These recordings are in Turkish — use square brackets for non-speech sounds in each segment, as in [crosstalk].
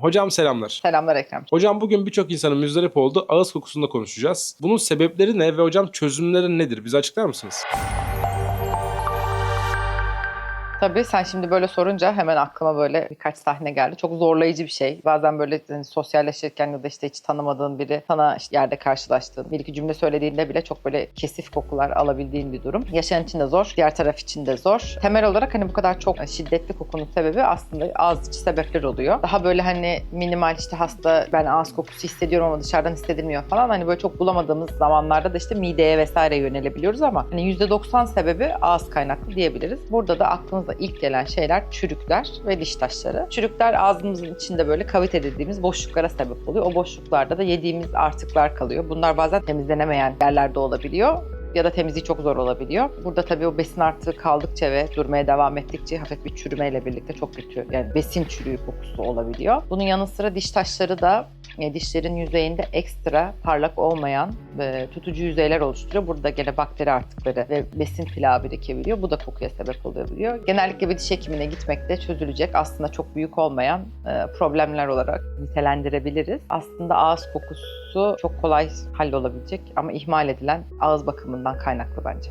Hocam selamlar. Selamlar Ekrem. Hocam bugün birçok insanın müzdarip olduğu ağız kokusunda konuşacağız. Bunun sebepleri ne ve hocam çözümleri nedir? Bize açıklar mısınız? Tabii sen şimdi böyle sorunca hemen aklıma böyle birkaç sahne geldi. Çok zorlayıcı bir şey. Bazen böyle hani sosyalleşirken ya da işte hiç tanımadığın biri sana yerde karşılaştığın bir iki cümle söylediğinde bile çok böyle kesif kokular alabildiğin bir durum. Yaşayan için de zor, diğer taraf için de zor. Temel olarak hani bu kadar çok şiddetli kokunun sebebi aslında ağız içi sebepler oluyor. Daha böyle hani minimal işte hasta ben ağız kokusu hissediyorum ama dışarıdan hissedilmiyor falan. Hani böyle çok bulamadığımız zamanlarda da işte mideye vesaire yönelebiliyoruz ama hani %90 sebebi ağız kaynaklı diyebiliriz. Burada da aklınıza ilk gelen şeyler çürükler ve diş taşları. Çürükler ağzımızın içinde böyle kavite dediğimiz boşluklara sebep oluyor. O boşluklarda da yediğimiz artıklar kalıyor. Bunlar bazen temizlenemeyen yerlerde olabiliyor ya da temizliği çok zor olabiliyor. Burada tabii o besin artığı kaldıkça ve durmaya devam ettikçe hafif bir çürümeyle birlikte çok kötü yani besin çürüğü kokusu olabiliyor. Bunun yanı sıra diş taşları da e, dişlerin yüzeyinde ekstra parlak olmayan e, tutucu yüzeyler oluşturuyor. Burada gene bakteri artıkları ve besin plağı birikebiliyor. Bu da kokuya sebep olabiliyor. Genellikle bir diş hekimine gitmekte çözülecek aslında çok büyük olmayan e, problemler olarak nitelendirebiliriz. Aslında ağız kokusu çok kolay hallolabilecek ama ihmal edilen ağız bakımından kaynaklı bence.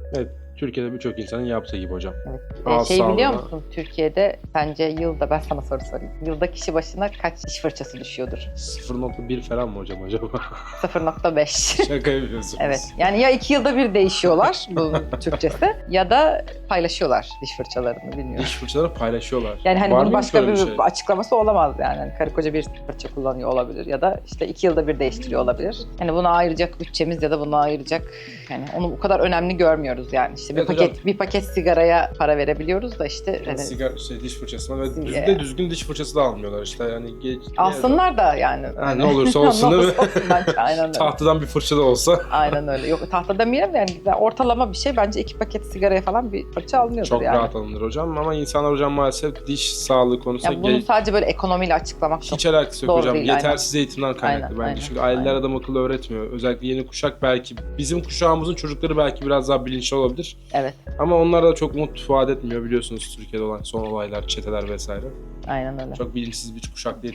Türkiye'de birçok insanın yaptığı gibi hocam. Evet. Ağız şey biliyor musun? Türkiye'de sence yılda ben sana soru sorayım. Yılda kişi başına kaç diş fırçası düşüyordur? 0.1 falan mı hocam acaba? [laughs] 0.5. Şaka yapıyorsunuz. Evet. Yani ya iki yılda bir değişiyorlar bu Türkçesi ya da paylaşıyorlar diş fırçalarını bilmiyorum. Diş fırçaları paylaşıyorlar. Yani hani Var bunun başka bir şey? açıklaması olamaz yani. Hani karı koca bir fırça kullanıyor olabilir ya da işte iki yılda bir değiştiriyor olabilir. Hani buna ayıracak bütçemiz ya da buna ayıracak yani onu bu kadar önemli görmüyoruz yani. İşte bir Evet paket hocam. bir paket sigaraya para verebiliyoruz da işte hani Sigara, şey, diş fırçasına ve Sig- düzgün, de düzgün diş fırçası da almıyorlar işte yani. Geç, alsınlar da yani. Ha, ne olursa [laughs] olsun değil mi? olursa olsun bence, aynen öyle. Tahtadan bir fırça da olsa Aynen öyle. Yok tahta demeyelim de yani güzel, ortalama bir şey. Bence iki paket sigaraya falan bir fırça alınıyordur çok yani. rahat alınır hocam ama insanlar hocam maalesef diş sağlığı konusunda Yani bunu ge- sadece böyle ekonomiyle açıklamak çok hiç alakası yok Doğru hocam. değil, Yetersiz eğitimden kaynaklı Aynen, bence. aynen, Çünkü aileler aynen. adam akıllı öğretmiyor. Özellikle yeni kuşak belki bizim kuşağımızın çocukları belki biraz daha bilinçli olabilir. Evet. Ama onlar da çok umut vaat etmiyor biliyorsunuz Türkiye'de olan son olaylar, çeteler vesaire. Aynen öyle. Çok bilinçsiz bir kuşak diye.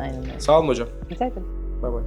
Aynen öyle. Sağ olun hocam. Rica ederim. Bay bay.